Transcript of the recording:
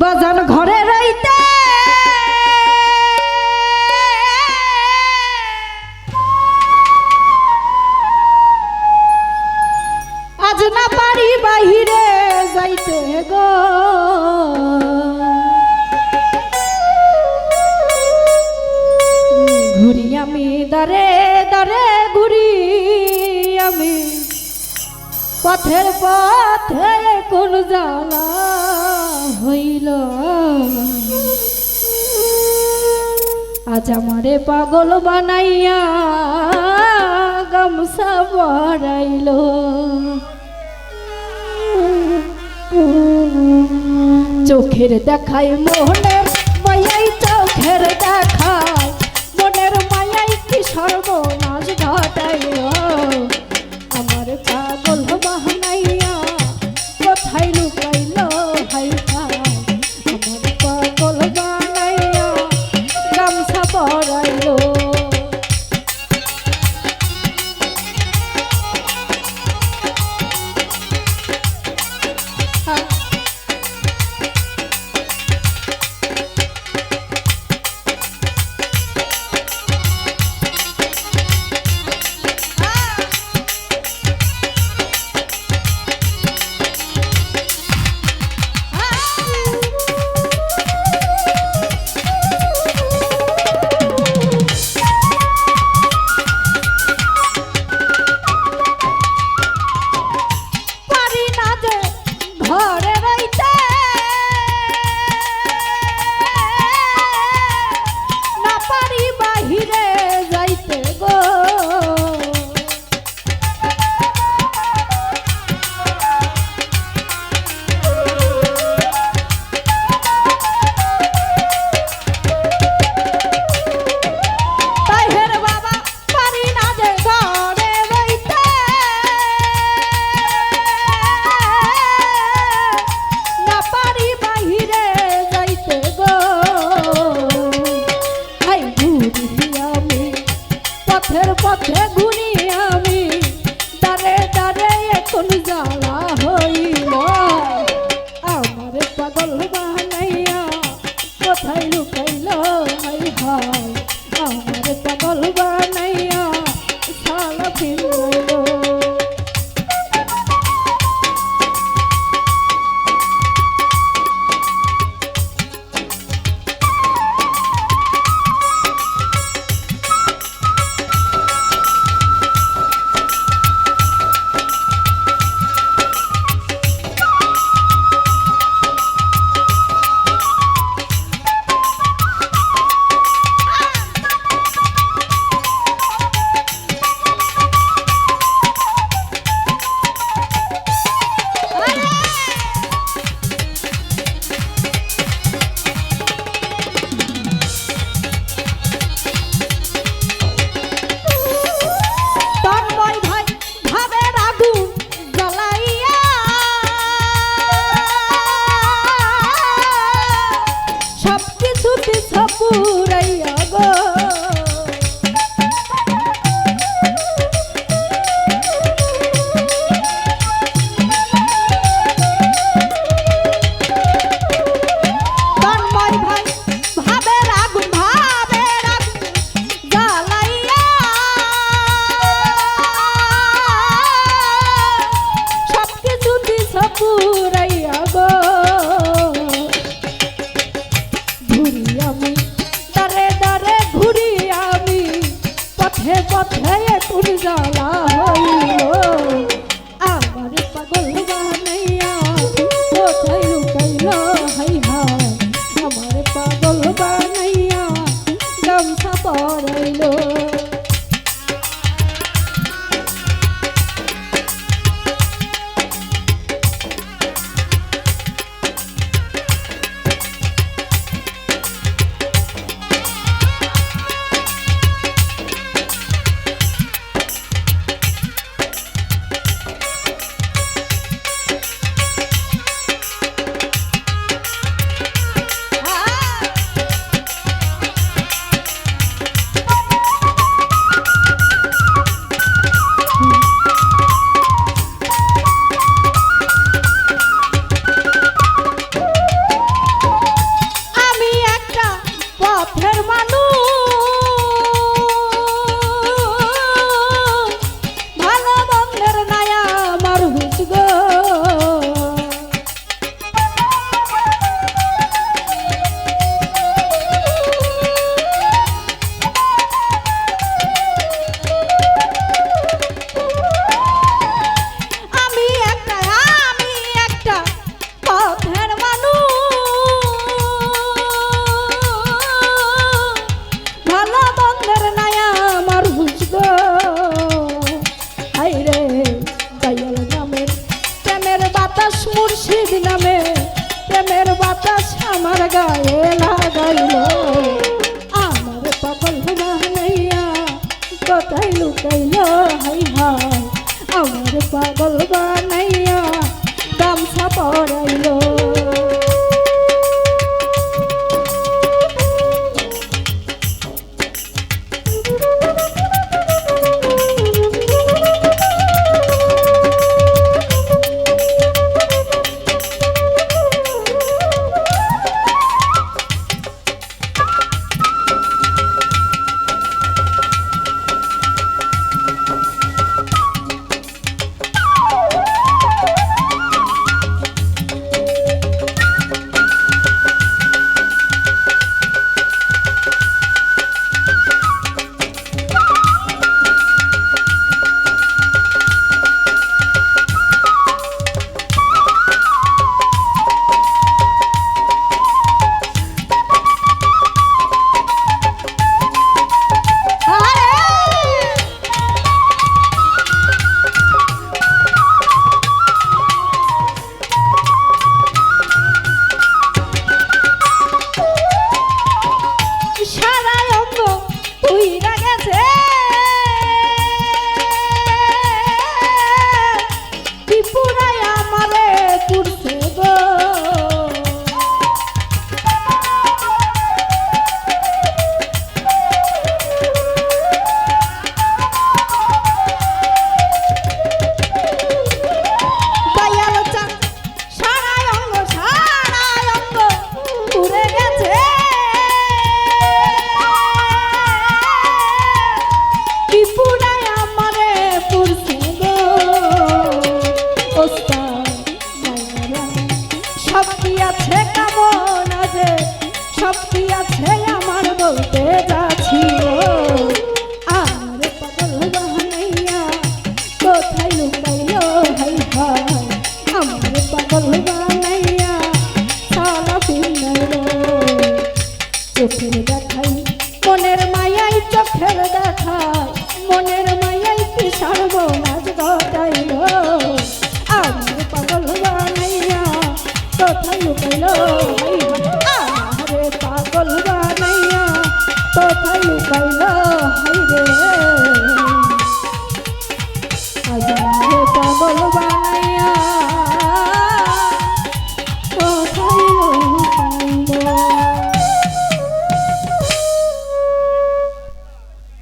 বজন ঘরে রইতে। আজ না পারি বাহিরে যাইতে গো। ঘুরি আমি দরে দরে ঘুরি আমি। পথের পথে কোন জানা হইল। আজ আমারে পাগল বানাইয়া গামসা বড়াইল চোখের দেখায় মোহনের মায়াই, চোখের দেখায় মনের মায়াই কি সর্বনাশ ঘটাইয়া আমার পাগল বানাইয়া গামছা পরাইল। আমার বলতে যাচ্ছিল